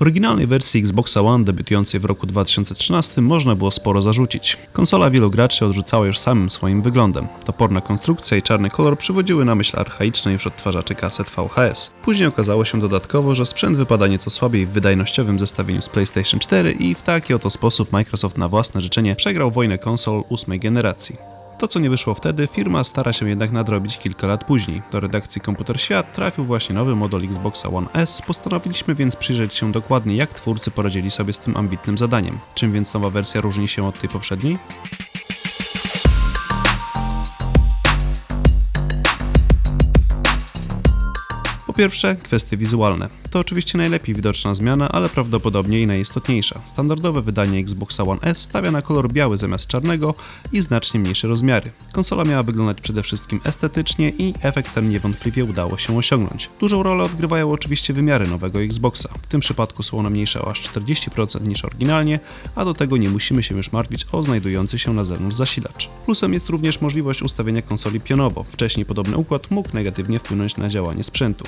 Oryginalnej wersji Xboxa One debiutującej w roku 2013 można było sporo zarzucić. Konsola wielu graczy odrzucała już samym swoim wyglądem. Toporna konstrukcja i czarny kolor przywodziły na myśl archaiczne już odtwarzacze kaset VHS. Później okazało się dodatkowo, że sprzęt wypada nieco słabiej w wydajnościowym zestawieniu z PlayStation 4 i w taki oto sposób Microsoft na własne życzenie przegrał wojnę konsol ósmej generacji. To, co nie wyszło wtedy, firma stara się jednak nadrobić kilka lat później. Do redakcji Komputer Świat trafił właśnie nowy model Xboxa One S, postanowiliśmy więc przyjrzeć się dokładnie, jak twórcy poradzili sobie z tym ambitnym zadaniem. Czym więc nowa wersja różni się od tej poprzedniej? Pierwsze, kwestie wizualne. To oczywiście najlepiej widoczna zmiana, ale prawdopodobnie i najistotniejsza. Standardowe wydanie Xboxa One S stawia na kolor biały zamiast czarnego i znacznie mniejsze rozmiary. Konsola miała wyglądać przede wszystkim estetycznie i efekt ten niewątpliwie udało się osiągnąć. Dużą rolę odgrywają oczywiście wymiary nowego Xboxa. W tym przypadku są one mniejsze o aż 40% niż oryginalnie, a do tego nie musimy się już martwić o znajdujący się na zewnątrz zasilacz. Plusem jest również możliwość ustawienia konsoli pionowo. Wcześniej podobny układ mógł negatywnie wpłynąć na działanie sprzętu.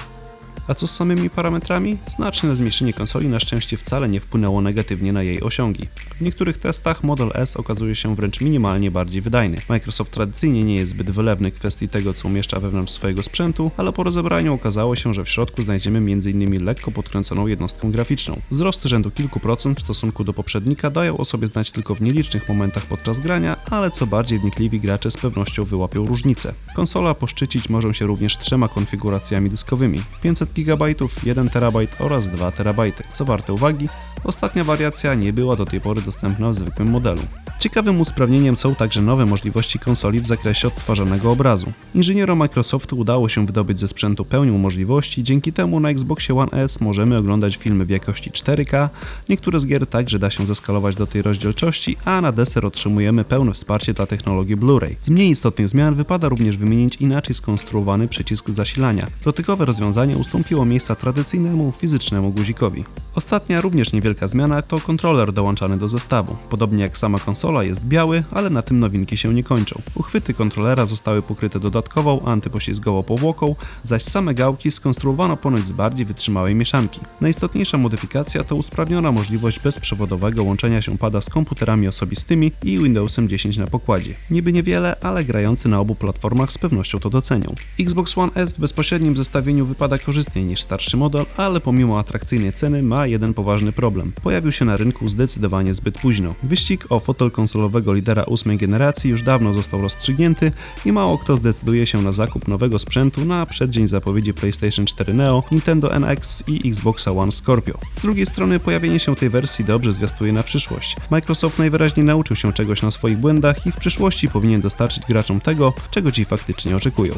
A co z samymi parametrami? Znaczne zmniejszenie konsoli na szczęście wcale nie wpłynęło negatywnie na jej osiągi. W niektórych testach Model S okazuje się wręcz minimalnie bardziej wydajny. Microsoft tradycyjnie nie jest zbyt wylewny w kwestii tego, co umieszcza wewnątrz swojego sprzętu, ale po rozebraniu okazało się, że w środku znajdziemy m.in. lekko podkręconą jednostkę graficzną. Wzrosty rzędu kilku procent w stosunku do poprzednika dają o sobie znać tylko w nielicznych momentach podczas grania, ale co bardziej wnikliwi gracze z pewnością wyłapią różnicę. Konsola poszczycić może się również trzema konfiguracjami dyskowymi. 500 GB, 1 TB oraz 2 TB. Co warte uwagi, ostatnia wariacja nie była do tej pory dostępna w zwykłym modelu. Ciekawym usprawnieniem są także nowe możliwości konsoli w zakresie odtwarzanego obrazu. Inżynierom Microsoftu udało się wydobyć ze sprzętu pełnią możliwości, dzięki temu na Xboxie One S możemy oglądać filmy w jakości 4K, niektóre z gier także da się zeskalować do tej rozdzielczości, a na deser otrzymujemy pełne wsparcie dla technologii Blu-ray. Z mniej istotnych zmian wypada również wymienić inaczej skonstruowany przycisk zasilania. Dotykowe rozwiązanie ustąpiło miejsca tradycyjnemu fizycznemu guzikowi. Ostatnia, również niewielka zmiana to kontroler dołączany do zestawu. Podobnie jak sama konsola jest biały, ale na tym nowinki się nie kończą. Uchwyty kontrolera zostały pokryte dodatkową antypoślizgową powłoką, zaś same gałki skonstruowano ponoć z bardziej wytrzymałej mieszanki. Najistotniejsza modyfikacja to usprawniona możliwość bezprzewodowego łączenia się pada z komputerami osobistymi i Windowsem 10 na pokładzie. Niby niewiele, ale grający na obu platformach z pewnością to docenią. Xbox One S w bezpośrednim zestawieniu wypada korzystniej niż starszy model, ale pomimo atrakcyjnej ceny ma jeden poważny problem. Pojawił się na rynku zdecydowanie zbyt późno. Wyścig o fotel konsolowego lidera ósmej generacji już dawno został rozstrzygnięty i mało kto zdecyduje się na zakup nowego sprzętu na przeddzień zapowiedzi PlayStation 4 Neo, Nintendo NX i Xboxa One Scorpio. Z drugiej strony pojawienie się tej wersji dobrze zwiastuje na przyszłość. Microsoft najwyraźniej nauczył się czegoś na swoich błędach i w przyszłości powinien dostarczyć graczom tego, czego ci faktycznie oczekują.